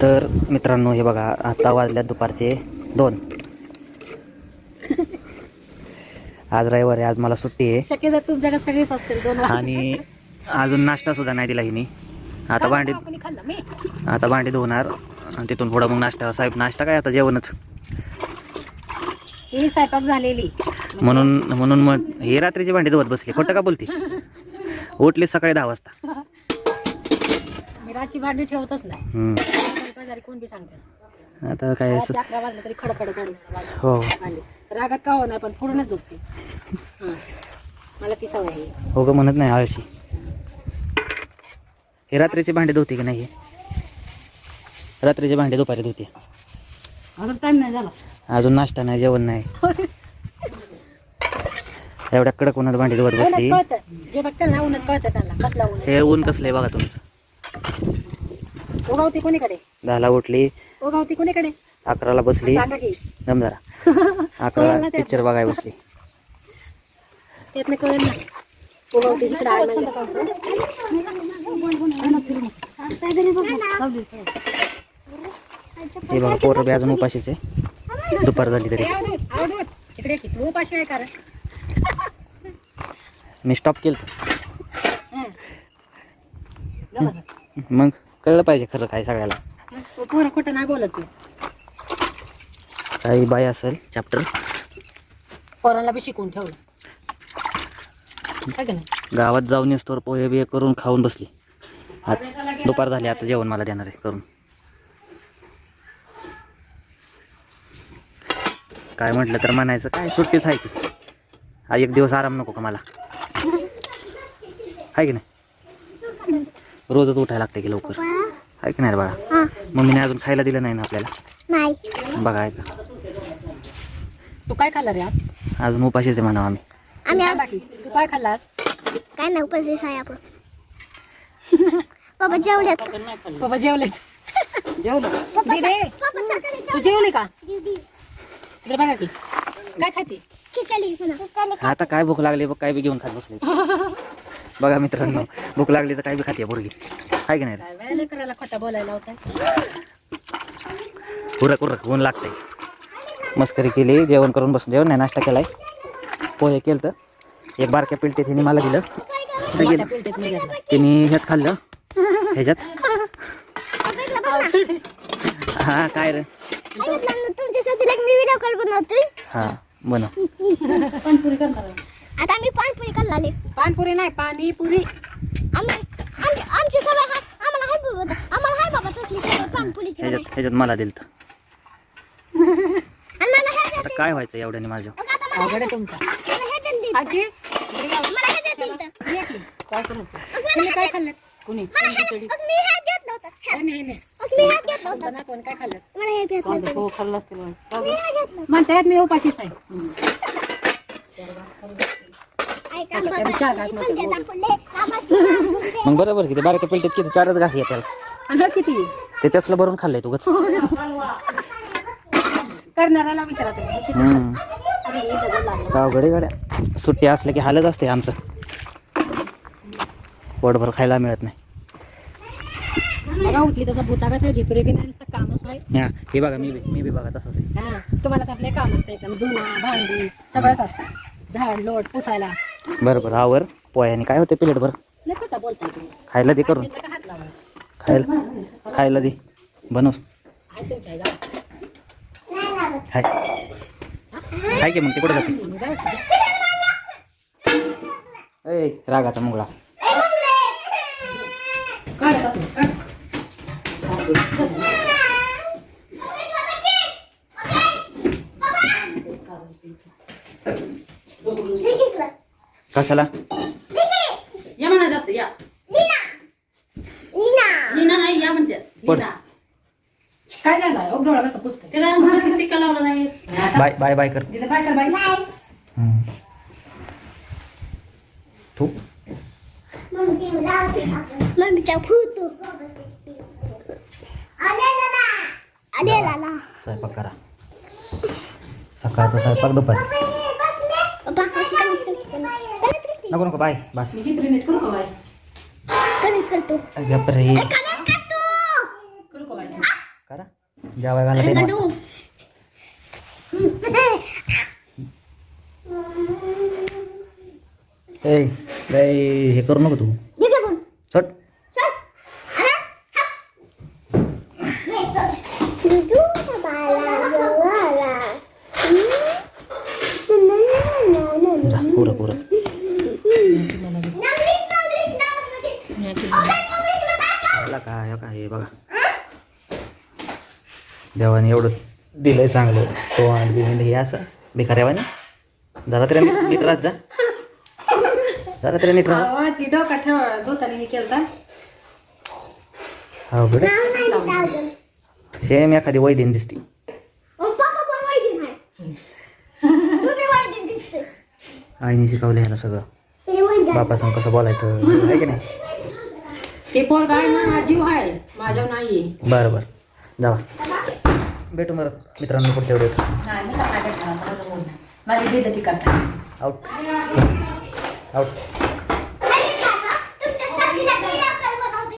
तर मित्रांनो हे बघा आता वाजल्यात दुपारचे दोन. आज रविवार आहे आज मला सुट्टी आहे. शक्यतो तुमच्याकडे सगळेच असतील दोन वाजता. आणि अजून नाश्ता सुद्धा नाही दिला हिनी. आता भांडी कोणी खाल्लं मी. आता भांडी धुवणार आणि तिथून पुढं मग नाश्ता साहेब नाश्ता काय आता? जेवणच. ही स्वयंपाक झालेली. म्हणून म्हणून मग हे रात्रीची भांडी धुवत बसली. खोटं का बोलती? उठली सकाळी दहा वाजता. मी रातची भांडी ठेवतच नाही. हम्म. शेजारी कोण बी सांगतात. आता काय रातची अकरा वाजले तरी खडखड खड हो. रागात का हो नाही पण पूर्णच झोपते हं. मला ती सवय आहे. हो ग म्हणत नाही आळशी. हे रात्रीची भांडी धुते की नाही रात्रीची भांडी दुपारी धुते. अजून टाइम नाही झाला. अजून नाश्ता नाही जेवण नाही. एवढ्या कडक उन्हात भांडी धुवत बसली. उन्हात कळतं. जे बघतात ना उन्हात कळतं त्यांना. कसला ऊन आहे. हे ऊन कसलंय बघा तुमचं. उगावती कोणीकडे? दहाला उठली उगावती कोणीकडे? अकराला बसली. सांगा की दम जरा. अकराला पिक्चर बघाय बसली. त्यातनं कळेल ना. उगावती इकडे आहे म्हणजे. हे बघा पोरं बी अजून उपाशीच आहे. दुपार झाली तरी. इकडे तू उपाशी आहे कारण. मी स्टॉप केलं हं. मग? कळलं पाहिजे खरं काय सगळ्याला. पोरं खोटं नाही बोलत तू. काही बाय असेल चॅप्टर पोरांना बी शिकवून ठेवलं काय का नाही? गावात जाऊन येस्तोवर पोहे बिहे करून खाऊन बसली. आत- दुपार झाली आता जेवण मला देणार आहे करून. काय म्हटलं तर म्हणायचं काय सुट्टीच आहे की. हा एक दिवस आराम नको का मला? आहे की नाही? रोजच उठायला लागते की लवकर. आहे की नाही रे बाळा. मम्मीने अजून खायला दिलं नाही ना आपल्याला? नाही. बघा ऐका. तू काय खाल्लं रे आज? अजून उपाशीच आहे म्हणावं आम्ही. आम्ही काय बाकी? तू काय खाल्लास काय नाही उपस्थित आहे आपण बाबा जेवल्यात बाबा जेवलेच जेवलो? दीदी, तू जेवली का? इकडे बघा की. काय खाते? खिचडी म्हणा. आता काय भूक लागली बघ काय बी घेऊन खात बसले. बघा मित्रांनो भूक लागली तर काय बी खाते पोरगी. आहे की नाही रे? काय वेळ लेकराला खोटा बोलायला होता? उरक उरक ऊन लागतंय. मस्करी केली जेवण करून बसून जेवण नाही नाश्ता केलाय. पोहे केलं तर एक बारक्या पिलटीत हिने मला दिलं. गेलं पिलटेत तिने ह्यात खाल्लं. ह्याच्यात? हा काय रे? तुमच्यासाठी एक मी व्हिडिओ कॉल बनवतोय. हा बनव. पाणपुरी करणार आहे. आता आम्ही पाणपुरी करणार पाणपुरी नाही पाणीपुरी. आम्ही आमची आमची सवय हाय आम्हाला हाय बाबा आम्हाला हाय बाबा तसली सवय पाणपुरीची ह्याच्यात मला दिलं तर. आणि मला ह्याच्यात आता काय व्हायचं एवढ्याने माझं मग आता मला अवघड आहे तुमचा. मला ह्याच्यात. आजी? मला ह्याच्यात दिलं ये की. काय करू? तुम्ही काय खाल्लं कुणी? कोणी खिचडी मग मी ह्यात घेतलं होतं. ह्यात. नाही नाही? मग मी ह्यात घेतलं होतं. तुमचं ना कोण काय खाल्लं? मला हे घेतलं होतं. हो खाल्लं मी ह्यात घेतलं म्हणतात मी उपाशीच आहे ऐका आता बाबा, त्याला चार घास मग बरोबर किती बारक्या पिलटीत किती चारच घास येतात आणि किती. ते त्याचलं भरून खाल्लंय तू गच करणाऱ्याला विचारा हे. गावगडे गाड्या? सुट्टी असल्या की हालच असते आमचं. पोटभर खायला मिळत नाही. बघा उठली तसं भूता का त्या झिपरी बी नाही नुसतं कामच नाही हा हे बघा मी बी मी बी बघा तसंच आहे. हा, तुम्हाला तर आपले काम असते एकदम धुणं भांडी सगळंच असतं झाड लोट पुसायला. बरं बरं. आवर पोह्याने. काय होते प्लेटभर बरं खायला दे करून. खायला खायला दे. बनव. हाय. हाय की मग ते कुठं जाते ए रागाचा मुंगळा. काढत काढ. कशाला? या म्हणा जास्त या. लीना. नाही या म्हणते. पण- लीना. काय झालं? ओ डोळा कसं पुसतं त्याला म्हणा टिक्का लावला नाही. बाय बाय बाय कर. तिथं बाय कर बाय. हम्म. तू? मम्मीचा फोटो. आलेला ना आलेला ना स्वयंपाक करा. सकाळचा स्वयंपाक दुपारी. नको नको बाय बस. मी चित्र नीट करू का वाईस करतो. गप्प रे. कनेक्ट करतो. करू का वाईस जेवाय घाला तीन वाजता गडू. ए लय हे करू नको तू. ठीक आहे पण. चट चल. अरे, हप. नाही तर. गडू बाला गवाला. हम्म. जा पुरं पुरं नांगरीत, नांगरीत, तुला काय काय? बघा. देवाने एवढं दिलंय चांगलं. तो आणि बिंड हे असं. भिकाऱ्यावाने जरा तरी नीट राहत जा. जरा तरी नीट राहा. ती डोका ठेव धोताने हे हो. सेम एखादी वैदिन दिसती. आईने शिकवलं ह्याला सगळं. बापासंग कसं बोलायचं आहे की नाही? ते पोरगा आहे ना हा जीव आहे माझ्यावर नाहीये. बरं बरं. जावा. भेटू बरं मित्रांनो पुढच्या व्हिडिओत नाही मी काय माझी बेजती करता आउट आउट